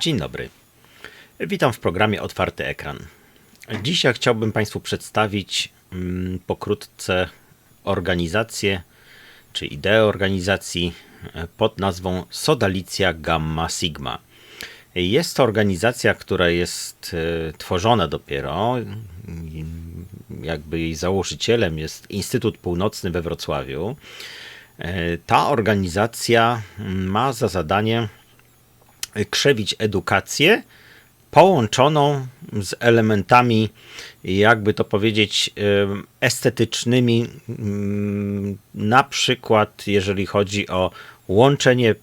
Dzień dobry. Witam w programie Otwarty Ekran. Dzisiaj chciałbym Państwu przedstawić mm, pokrótce organizację czy ideę organizacji e, pod nazwą Sodalicja Gamma Sigma. Jest to organizacja, która jest e, tworzona dopiero. Jakby jej założycielem jest Instytut Północny we Wrocławiu. E, Ta organizacja ma za zadanie krzewić edukację połączoną z elementami, jakby to powiedzieć, estetycznymi, mm, na przykład jeżeli chodzi o łączenie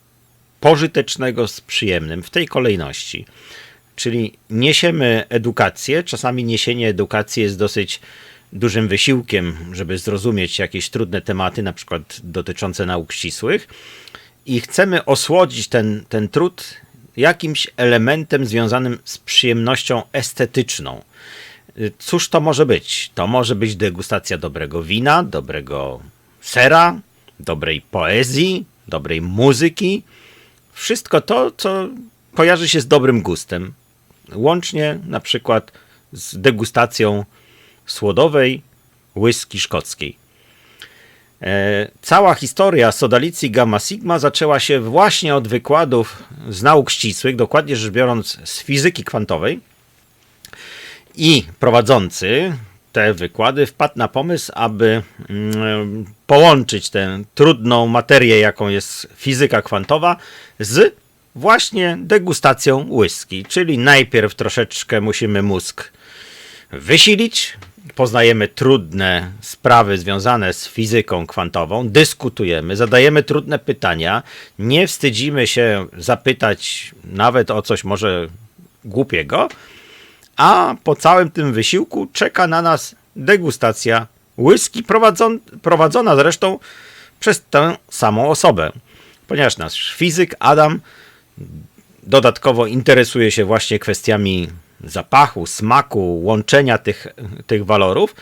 pożytecznego z przyjemnym w tej kolejności. Czyli niesiemy edukację, czasami niesienie edukacji jest dosyć dużym wysiłkiem, żeby zrozumieć jakieś trudne tematy, na przykład dotyczące nauk ścisłych, i chcemy osłodzić ten, ten trud jakimś elementem związanym z przyjemnością estetyczną. Cóż to może być? To może być degustacja dobrego wina, dobrego sera, dobrej poezji, dobrej muzyki. Wszystko to, co kojarzy się z dobrym gustem. Łącznie na przykład z degustacją słodowej whisky szkockiej. E, Cała historia Sodalicji Gamma Sigma zaczęła się właśnie od wykładów z nauk ścisłych, dokładnie rzecz biorąc z fizyki kwantowej. I prowadzący te wykłady wpadł na pomysł, aby mm, połączyć tę trudną materię, jaką jest fizyka kwantowa, z właśnie degustacją whisky. Czyli najpierw troszeczkę musimy mózg wysilić, poznajemy trudne sprawy związane z fizyką kwantową, dyskutujemy, zadajemy trudne pytania, nie wstydzimy się zapytać nawet o coś może głupiego, a po całym tym wysiłku czeka na nas degustacja whisky prowadzon, prowadzona zresztą przez tę samą osobę. Ponieważ nasz fizyk Adam dodatkowo interesuje się właśnie kwestiami zapachu, smaku, łączenia tych, tych walorów.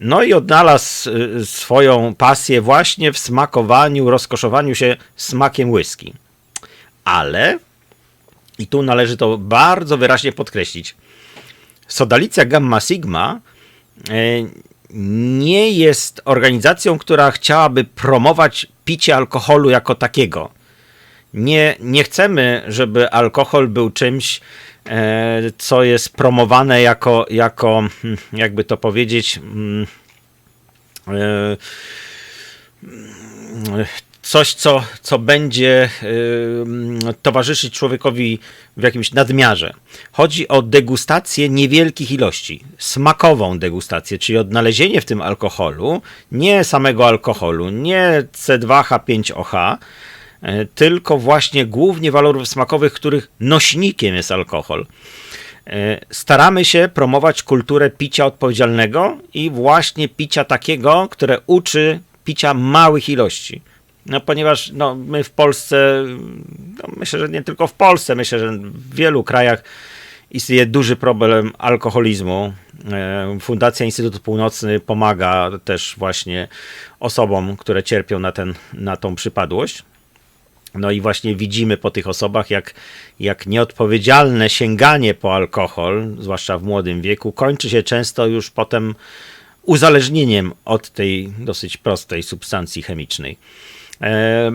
No i odnalazł y, swoją pasję właśnie w smakowaniu, rozkoszowaniu się smakiem whisky. Ale, i tu należy to bardzo wyraźnie podkreślić, Sodalicja Gamma Sigma e, nie jest organizacją, która chciałaby promować picie alkoholu jako takiego. Nie, nie chcemy, żeby alkohol był czymś, e, co jest promowane jako, jako hmm, jakby to powiedzieć, mm, e, coś, co, co będzie y, towarzyszyć człowiekowi w jakimś nadmiarze. Chodzi o degustację niewielkich ilości, smakową degustację, czyli odnalezienie w tym alkoholu nie samego alkoholu, nie C2H5OH, y, tylko właśnie głównie walorów smakowych, których nośnikiem jest alkohol. Y, Staramy się promować kulturę picia odpowiedzialnego i właśnie picia takiego, które uczy picia małych ilości. No, ponieważ no, my w Polsce, no, myślę, że nie tylko w Polsce, myślę, że w wielu krajach istnieje duży problem alkoholizmu. E, Fundacja Instytut Północny pomaga też właśnie osobom, które cierpią na, ten, na tą przypadłość. No i właśnie widzimy po tych osobach, jak, jak nieodpowiedzialne sięganie po alkohol, zwłaszcza w młodym wieku, kończy się często już potem uzależnieniem od tej dosyć prostej substancji chemicznej. E,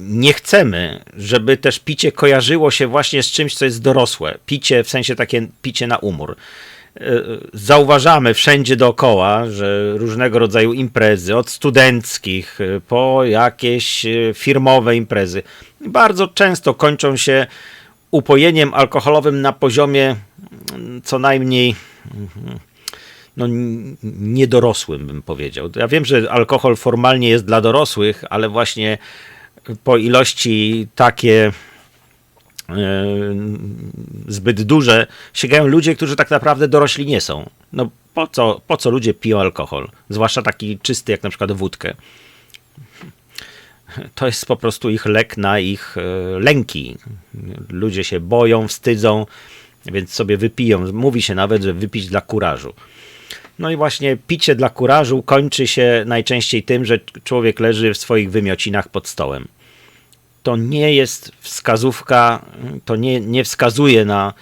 nie chcemy, żeby też picie kojarzyło się właśnie z czymś, co jest dorosłe. Picie w sensie takie picie na umór. E, Zauważamy wszędzie dookoła, że różnego rodzaju imprezy, od studenckich e, po jakieś e, firmowe imprezy, bardzo często kończą się upojeniem alkoholowym na poziomie mm, co najmniej no, n- niedorosłym, bym powiedział. Ja wiem, że alkohol formalnie jest dla dorosłych, ale właśnie po ilości takie e, zbyt duże sięgają ludzie, którzy tak naprawdę dorośli nie są. No po co, po co ludzie piją alkohol? Zwłaszcza taki czysty jak na przykład wódkę. To jest po prostu ich lek na ich e, lęki. Ludzie się boją, wstydzą, więc sobie wypiją. Mówi się nawet, że wypić dla kurażu. No i właśnie picie dla kurażu kończy się najczęściej tym, że człowiek leży w swoich wymiocinach pod stołem. To nie jest wskazówka, to nie, nie wskazuje na,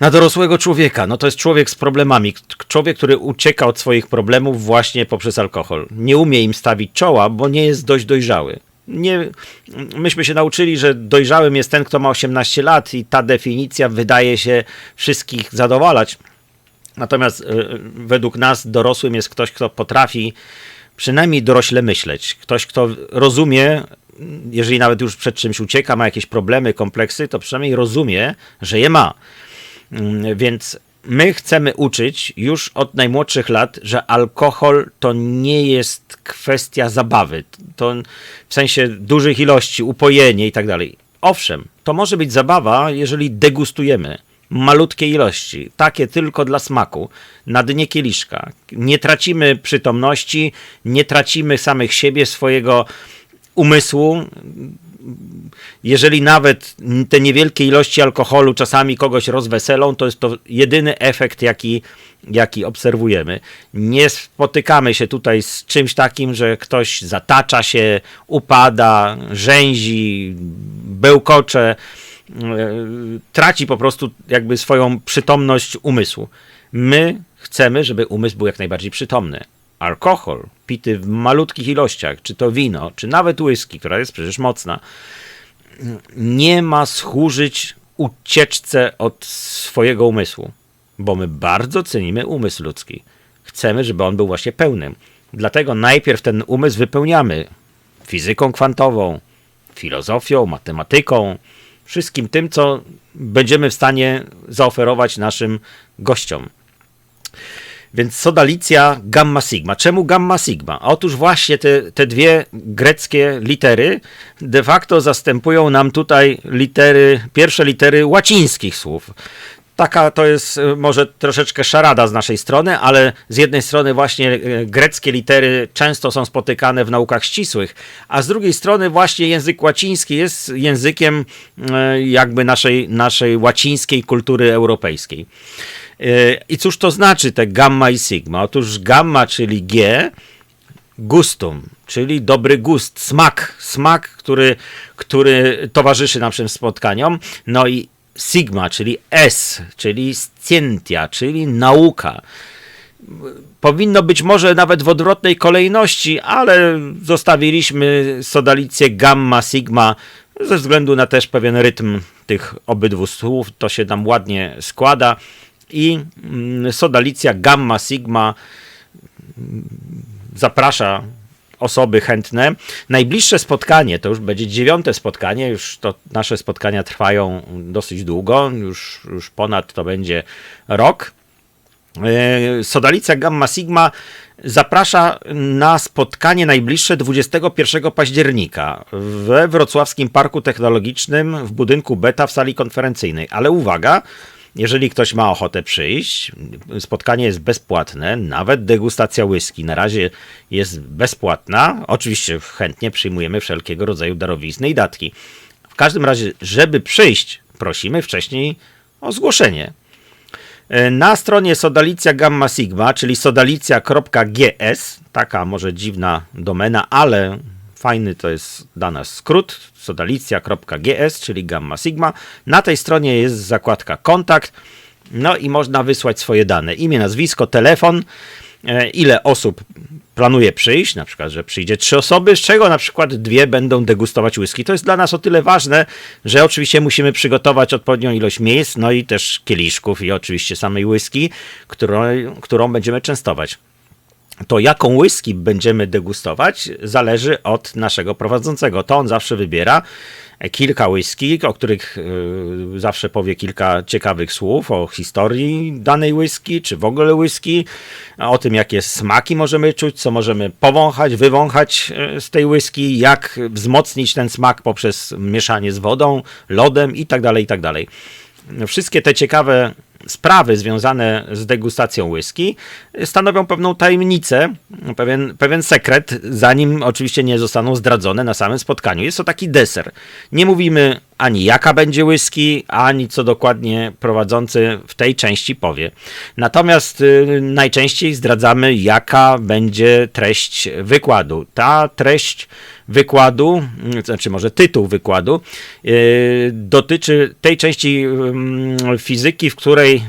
na dorosłego człowieka. No to jest człowiek z problemami. Człowiek, który ucieka od swoich problemów właśnie poprzez alkohol. Nie umie im stawić czoła, bo nie jest dość dojrzały. Nie, myśmy się nauczyli, że dojrzałym jest ten, kto ma 18 lat, i ta definicja wydaje się wszystkich zadowalać. Natomiast y, według nas dorosłym jest ktoś, kto potrafi przynajmniej dorośle myśleć. Ktoś, kto rozumie, jeżeli nawet już przed czymś ucieka, ma jakieś problemy, kompleksy, to przynajmniej rozumie, że je ma. Mm, Więc my chcemy uczyć już od najmłodszych lat, że alkohol to nie jest kwestia zabawy. To w sensie dużych ilości, upojenie i tak dalej. Owszem, to może być zabawa, jeżeli degustujemy malutkie ilości, takie tylko dla smaku, na dnie kieliszka. Nie tracimy przytomności, nie tracimy samych siebie, swojego umysłu. Jeżeli nawet te niewielkie ilości alkoholu czasami kogoś rozweselą, to jest to jedyny efekt, jaki, jaki obserwujemy. Nie spotykamy się tutaj z czymś takim, że ktoś zatacza się, upada, rzęzi, bełkocze traci po prostu jakby swoją przytomność umysłu. My chcemy, żeby umysł był jak najbardziej przytomny. Alkohol pity w malutkich ilościach, czy to wino, czy nawet whisky, która jest przecież mocna, nie ma służyć ucieczce od swojego umysłu, bo my bardzo cenimy umysł ludzki. Chcemy, żeby on był właśnie pełnym. Dlatego najpierw ten umysł wypełniamy fizyką kwantową, filozofią, matematyką, wszystkim tym, co będziemy w stanie zaoferować naszym gościom. Więc sodalicja gamma sigma. Czemu gamma sigma? Otóż właśnie te, te dwie greckie litery de facto zastępują nam tutaj litery, pierwsze litery łacińskich słów. Taka to jest e, może troszeczkę szarada z naszej strony, ale z jednej strony właśnie e, greckie litery często są spotykane w naukach ścisłych, a z drugiej strony właśnie język łaciński jest językiem e, jakby naszej, naszej łacińskiej kultury europejskiej. I cóż to znaczy te gamma i sigma? Otóż gamma, czyli G, gustum, czyli dobry gust, smak, smak, który, który towarzyszy naszym spotkaniom. No i sigma, czyli S, czyli scientia, czyli nauka. Powinno być może nawet w odwrotnej kolejności, ale zostawiliśmy sodalicję gamma, sigma ze względu na też pewien rytm tych obydwu słów. To się nam ładnie składa i mm, sodalicja gamma, sigma zaprasza osoby chętne. Najbliższe spotkanie, to już będzie dziewiąte spotkanie, już to nasze spotkania trwają dosyć długo, już, już ponad to będzie rok. E, Sodalica Gamma Sigma zaprasza na spotkanie najbliższe 21 października we Wrocławskim Parku Technologicznym w budynku Beta w sali konferencyjnej. Ale uwaga, jeżeli ktoś ma ochotę przyjść, spotkanie jest bezpłatne, nawet degustacja whisky na razie jest bezpłatna. Oczywiście chętnie przyjmujemy wszelkiego rodzaju darowizny i datki. W każdym razie, żeby przyjść, prosimy wcześniej o zgłoszenie. Na stronie Sodalicja Gamma Sigma, czyli sodalicja.gs, taka może dziwna domena, ale Fajny to jest dla nas skrót sodalicja.gs, czyli gamma sigma. Na tej stronie jest zakładka kontakt. No i można wysłać swoje dane. Imię, nazwisko, telefon, e, ile osób planuje przyjść, na przykład, że przyjdzie trzy osoby, z czego na przykład dwie będą degustować whisky. To jest dla nas o tyle ważne, że oczywiście musimy przygotować odpowiednią ilość miejsc, no i też kieliszków i oczywiście samej whisky, którą, którą będziemy częstować to jaką whisky będziemy degustować, zależy od naszego prowadzącego. To on zawsze wybiera kilka whisky, o których y, zawsze powie kilka ciekawych słów o historii danej whisky, czy w ogóle whisky, o tym, jakie smaki możemy czuć, co możemy powąchać, wywąchać y, z tej whisky, jak wzmocnić ten smak poprzez mieszanie z wodą, lodem itd., tak itd. Tak Wszystkie te ciekawe sprawy związane z degustacją whisky stanowią pewną tajemnicę, pewien, pewien sekret, zanim oczywiście nie zostaną zdradzone na samym spotkaniu. Jest to taki deser. Nie mówimy ani jaka będzie whisky, ani co dokładnie prowadzący w tej części powie. Natomiast y, najczęściej zdradzamy, jaka będzie treść wykładu. Ta treść wykładu, y, znaczy może tytuł wykładu, y, dotyczy tej części y, fizyki, w której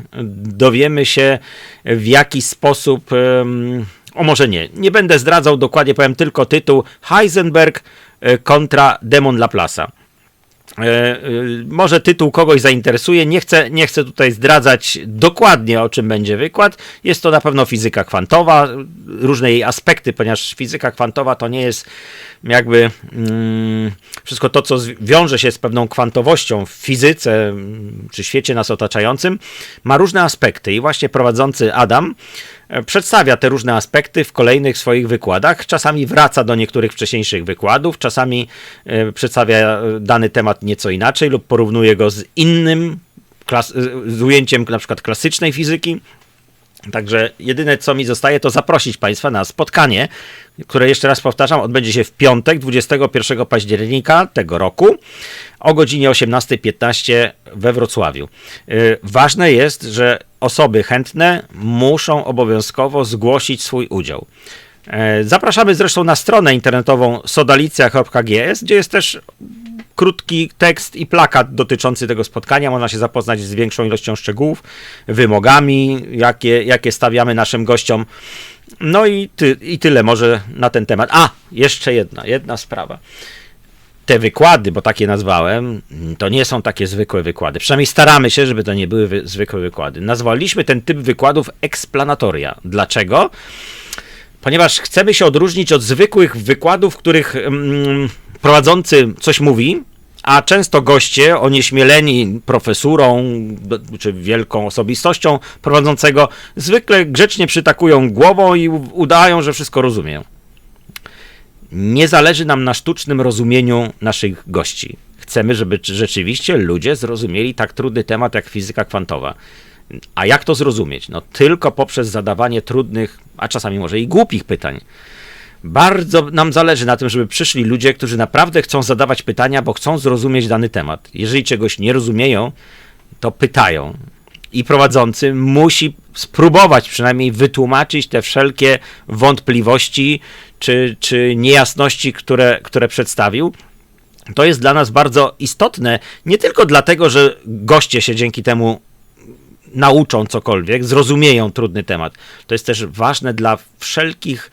dowiemy się, w jaki sposób. o może nie, nie będę zdradzał dokładnie, powiem tylko tytuł Heisenberg kontra demon Laplace'a. E, e, Może tytuł kogoś zainteresuje. Nie chcę, nie chcę tutaj zdradzać dokładnie o czym będzie wykład. Jest to na pewno fizyka kwantowa, różne jej aspekty, ponieważ fizyka kwantowa to nie jest jakby mm, wszystko to, co wiąże się z pewną kwantowością w fizyce mm, czy świecie nas otaczającym, ma różne aspekty. I właśnie prowadzący Adam przedstawia te różne aspekty w kolejnych swoich wykładach. Czasami wraca do niektórych wcześniejszych wykładów, czasami e, przedstawia e, dany temat nieco inaczej lub porównuje go z innym, e, z ujęciem na przykład klasycznej fizyki. Także jedyne co mi zostaje to zaprosić Państwa na spotkanie, które jeszcze raz powtarzam, odbędzie się w piątek 21 października tego roku o godzinie 18.15 we Wrocławiu. Yy, Ważne jest, że osoby chętne muszą obowiązkowo zgłosić swój udział. E, Zapraszamy zresztą na stronę internetową sodalicja.gs, gdzie jest też krótki tekst i plakat dotyczący tego spotkania. Można się zapoznać z większą ilością szczegółów, wymogami, jakie, jakie stawiamy naszym gościom. No i, ty, i tyle może na ten temat. A, jeszcze jedna, jedna sprawa. Te wykłady, bo takie nazwałem, to nie są takie zwykłe wykłady. Przynajmniej staramy się, żeby to nie były wy, zwykłe wykłady. Nazwaliśmy ten typ wykładów eksplanatoria. Dlaczego? ponieważ chcemy się odróżnić od zwykłych wykładów, w których mm, prowadzący coś mówi, a często goście onieśmieleni profesurą czy wielką osobistością prowadzącego zwykle grzecznie przytakują głową i udają, że wszystko rozumieją. Nie zależy nam na sztucznym rozumieniu naszych gości. Chcemy, żeby rzeczywiście ludzie zrozumieli tak trudny temat jak fizyka kwantowa. A jak to zrozumieć? No tylko poprzez zadawanie trudnych, a czasami może i głupich pytań. Bardzo nam zależy na tym, żeby przyszli ludzie, którzy naprawdę chcą zadawać pytania, bo chcą zrozumieć dany temat. Jeżeli czegoś nie rozumieją, to pytają. I prowadzący musi spróbować przynajmniej wytłumaczyć te wszelkie wątpliwości czy, czy niejasności, które, które przedstawił. To jest dla nas bardzo istotne, nie tylko dlatego, że goście się dzięki temu nauczą cokolwiek, zrozumieją trudny temat. To jest też ważne dla wszelkich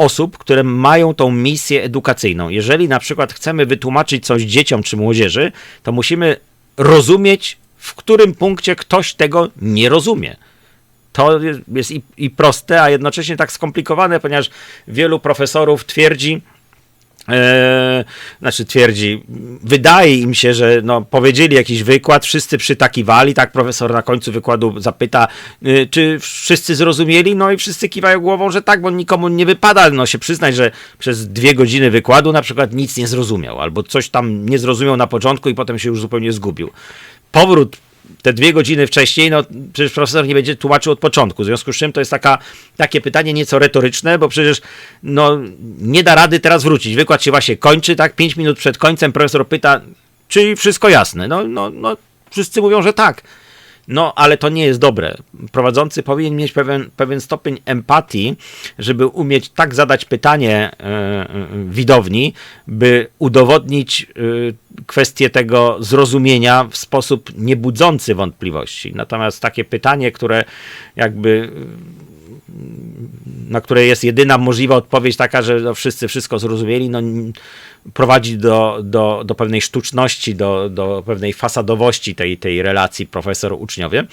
osób, które mają tą misję edukacyjną. Jeżeli na przykład chcemy wytłumaczyć coś dzieciom czy młodzieży, to musimy rozumieć, w którym punkcie ktoś tego nie rozumie. To jest- i, i proste, a jednocześnie tak skomplikowane, ponieważ wielu profesorów twierdzi, E, znaczy twierdzi, wydaje im się, że no, powiedzieli jakiś wykład, wszyscy przytakiwali, tak profesor na końcu wykładu zapyta, y, czy wszyscy zrozumieli, no i wszyscy kiwają głową, że tak, bo nikomu nie wypada no, się przyznać, że przez dwie godziny wykładu na przykład nic nie zrozumiał, albo coś tam nie zrozumiał na początku i potem się już zupełnie zgubił. Powrót te dwie godziny wcześniej, no przecież profesor nie będzie tłumaczył od początku. W związku z czym to jest taka, takie pytanie nieco retoryczne, bo przecież no, nie da rady teraz wrócić. Wykład się właśnie kończy, tak? Pięć minut przed końcem profesor pyta, czy wszystko jasne? No, no, no wszyscy mówią, że tak. No, ale to nie jest dobre. Prowadzący powinien mieć pewien, pewien stopień empatii, żeby umieć tak zadać pytanie e, e, widowni, by udowodnić e, kwestię tego zrozumienia w sposób niebudzący wątpliwości. Natomiast takie pytanie, które jakby na które jest jedyna możliwa odpowiedź taka, że no wszyscy wszystko zrozumieli, no, prowadzi do, do, do pewnej sztuczności, do, do pewnej fasadowości tej, tej relacji profesor-uczniowie.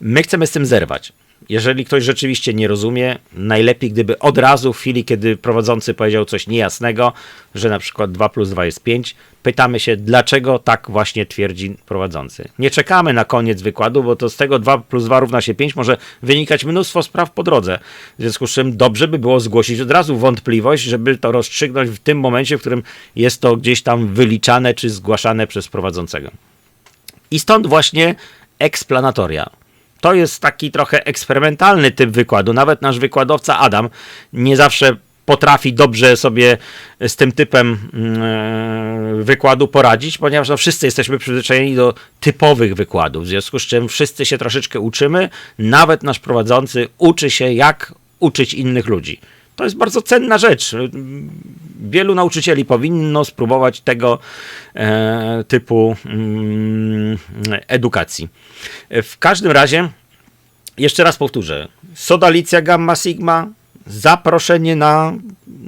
My chcemy z tym zerwać. Jeżeli ktoś rzeczywiście nie rozumie, najlepiej gdyby od razu w chwili, kiedy prowadzący powiedział coś niejasnego, że na przykład 2 plus 2 jest 5, pytamy się, dlaczego tak właśnie twierdzi prowadzący. Nie czekamy na koniec wykładu, bo to z tego 2 plus 2 równa się 5 może wynikać mnóstwo spraw po drodze. W związku z czym dobrze by było zgłosić od razu wątpliwość, żeby to rozstrzygnąć w tym momencie, w którym jest to gdzieś tam wyliczane czy zgłaszane przez prowadzącego. I stąd właśnie eksplanatoria. To jest taki trochę eksperymentalny typ wykładu. Nawet nasz wykładowca Adam nie zawsze potrafi dobrze sobie z tym typem mm, wykładu poradzić, ponieważ no, wszyscy jesteśmy przyzwyczajeni do typowych wykładów, w związku z czym wszyscy się troszeczkę uczymy, nawet nasz prowadzący uczy się, jak uczyć innych ludzi. To jest bardzo cenna rzecz. Wielu nauczycieli powinno spróbować tego e, typu mm, edukacji. W każdym razie, jeszcze raz powtórzę, Sodalicja Gamma Sigma, zaproszenie na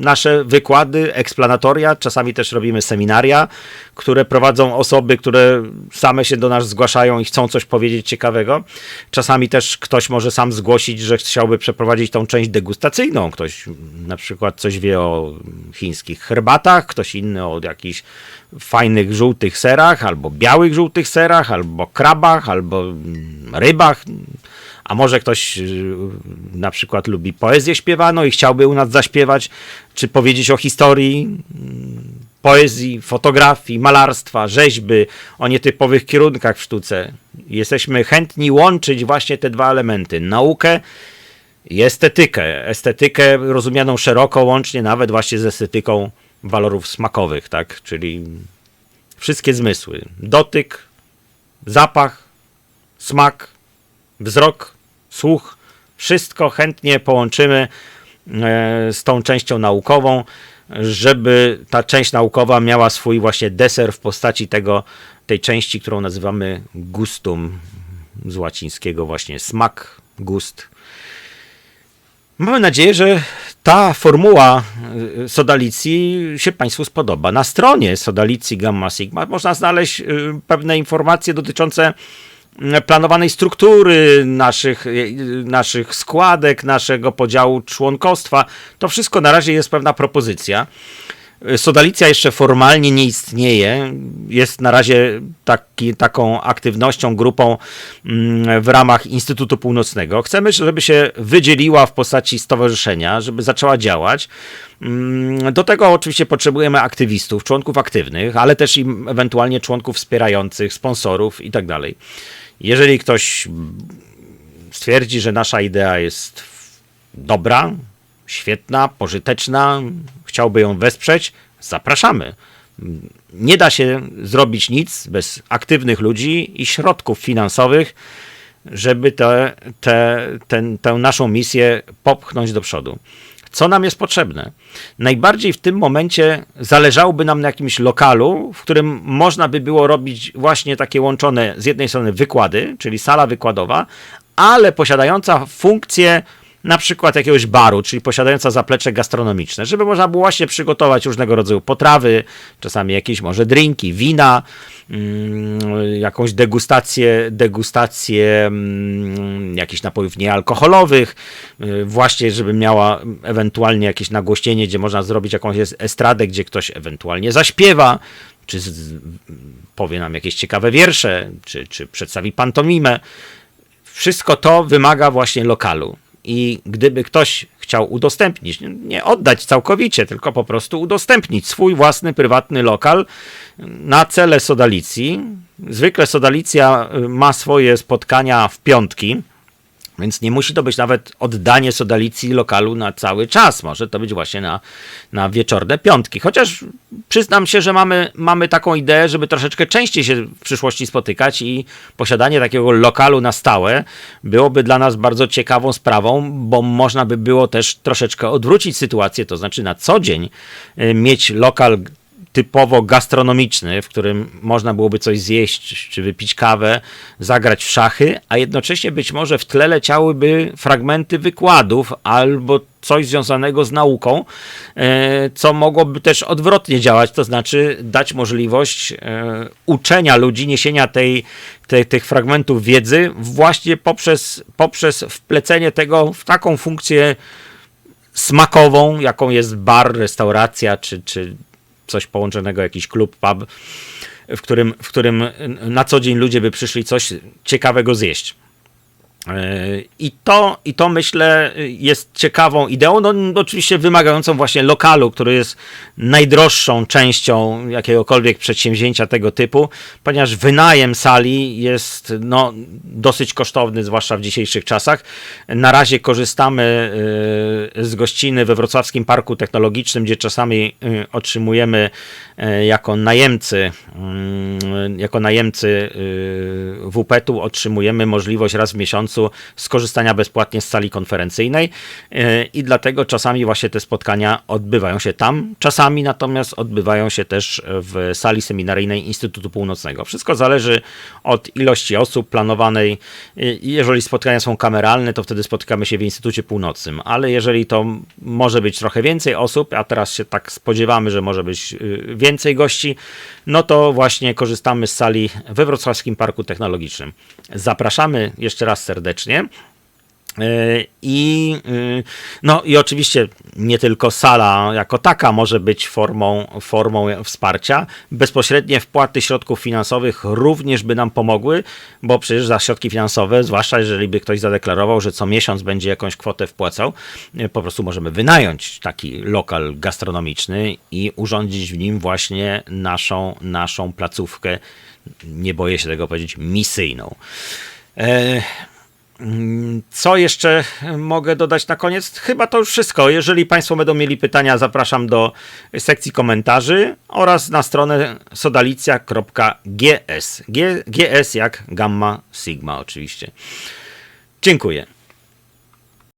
nasze wykłady, eksplanatoria, czasami też robimy seminaria, które prowadzą osoby, które same się do nas zgłaszają i chcą coś powiedzieć ciekawego. Czasami też ktoś może sam zgłosić, że chciałby przeprowadzić tą część degustacyjną. Ktoś na przykład coś wie o chińskich herbatach, ktoś inny o jakichś fajnych żółtych serach, albo białych żółtych serach, albo krabach, albo rybach. A może ktoś y, na przykład lubi poezję śpiewaną i chciałby u nas zaśpiewać, czy powiedzieć o historii mm, poezji, fotografii, malarstwa, rzeźby, o nietypowych kierunkach w sztuce. Jesteśmy chętni łączyć właśnie te dwa elementy: naukę i estetykę. Estetykę rozumianą szeroko, łącznie nawet właśnie z estetyką walorów smakowych, tak? Czyli wszystkie zmysły: dotyk, zapach, smak, wzrok, słuch, wszystko chętnie połączymy e, z tą częścią naukową, żeby ta część naukowa miała swój właśnie deser w postaci tego, tej części, którą nazywamy gustum z łacińskiego właśnie smak, gust. Mamy nadzieję, że ta formuła e, Sodalicji się Państwu spodoba. Na stronie Sodalicji Gamma Sigma można znaleźć e, pewne informacje dotyczące planowanej struktury naszych, naszych składek, naszego podziału członkostwa. To wszystko na razie jest pewna propozycja. Sodalicja jeszcze formalnie nie istnieje. Jest na razie taki, taką aktywnością, grupą mm, w ramach Instytutu Północnego. Chcemy, żeby się wydzieliła w postaci stowarzyszenia, żeby zaczęła działać. Mm, do tego oczywiście potrzebujemy aktywistów, członków aktywnych, ale też i ewentualnie członków wspierających, sponsorów itd. Jeżeli ktoś stwierdzi, że nasza idea jest dobra, świetna, pożyteczna, chciałby ją wesprzeć, zapraszamy. Nie da się zrobić nic bez aktywnych ludzi i środków finansowych, żeby te, te, ten, tę naszą misję popchnąć do przodu. Co nam jest potrzebne? Najbardziej w tym momencie zależałoby nam na jakimś lokalu, w którym można by było robić właśnie takie łączone z jednej strony wykłady, czyli sala wykładowa, ale posiadająca funkcję na przykład jakiegoś baru, czyli posiadająca zaplecze gastronomiczne, żeby można było właśnie przygotować różnego rodzaju potrawy, czasami jakieś może drinki, wina, mm, jakąś degustację, degustację mm, jakichś napojów niealkoholowych, y, właśnie żeby miała ewentualnie jakieś nagłośnienie, gdzie można zrobić jakąś estradę, gdzie ktoś ewentualnie zaśpiewa, czy powie nam jakieś ciekawe wiersze, czy, czy przedstawi pantomimę. Wszystko to wymaga właśnie lokalu. I gdyby ktoś chciał udostępnić, nie oddać całkowicie, tylko po prostu udostępnić swój własny prywatny lokal na cele Sodalicji. Zwykle Sodalicja ma swoje spotkania w piątki, więc nie musi to być nawet oddanie sodalicji lokalu na cały czas. Może to być właśnie na, na wieczorne piątki. Chociaż przyznam się, że mamy, mamy taką ideę, żeby troszeczkę częściej się w przyszłości spotykać i posiadanie takiego lokalu na stałe byłoby dla nas bardzo ciekawą sprawą, bo można by było też troszeczkę odwrócić sytuację, to znaczy na co dzień y, mieć lokal typowo gastronomiczny, w którym można byłoby coś zjeść, czy wypić kawę, zagrać w szachy, a jednocześnie być może w tle leciałyby fragmenty wykładów albo coś związanego z nauką, e, co mogłoby też odwrotnie działać, to znaczy dać możliwość e, uczenia ludzi, niesienia tej, tej, tych fragmentów wiedzy właśnie poprzez, poprzez wplecenie tego w taką funkcję smakową, jaką jest bar, restauracja czy, czy, coś połączonego, jakiś klub, pub, w którym, w którym na co dzień ludzie by przyszli coś ciekawego zjeść. I to, I to myślę jest ciekawą ideą, no oczywiście wymagającą właśnie lokalu, który jest najdroższą częścią jakiegokolwiek przedsięwzięcia tego typu, ponieważ wynajem sali jest no, dosyć kosztowny, zwłaszcza w dzisiejszych czasach. Na razie korzystamy y, z gościny we Wrocławskim Parku Technologicznym, gdzie czasami y, otrzymujemy y, jako najemcy, jako najemcy WP-u otrzymujemy możliwość raz w miesiącu skorzystania bezpłatnie z sali konferencyjnej e, i dlatego czasami właśnie te spotkania odbywają się tam, czasami natomiast odbywają się też w sali seminaryjnej Instytutu Północnego. Wszystko zależy od ilości osób planowanej. E, jeżeli spotkania są kameralne, to wtedy spotykamy się w Instytucie Północnym, ale jeżeli to może być trochę więcej osób, a teraz się tak spodziewamy, że może być e, więcej gości, no to właśnie korzystamy z sali we Wrocławskim Parku Technologicznym. Zapraszamy jeszcze raz serdecznie. E, I, y, no, I oczywiście nie tylko sala jako taka może być formą, formą wsparcia. Bezpośrednie wpłaty środków finansowych również by nam pomogły, bo przecież za środki finansowe, zwłaszcza jeżeli by ktoś zadeklarował, że co miesiąc będzie jakąś kwotę wpłacał, e, po prostu możemy wynająć taki lokal gastronomiczny i urządzić w nim właśnie naszą, naszą placówkę, nie boję się tego powiedzieć, misyjną. E, co jeszcze mogę dodać na koniec? Chyba to już wszystko. Jeżeli Państwo będą mieli pytania, zapraszam do sekcji komentarzy oraz na stronę sodalicja.gs. G- GS jak gamma sigma oczywiście. Dziękuję.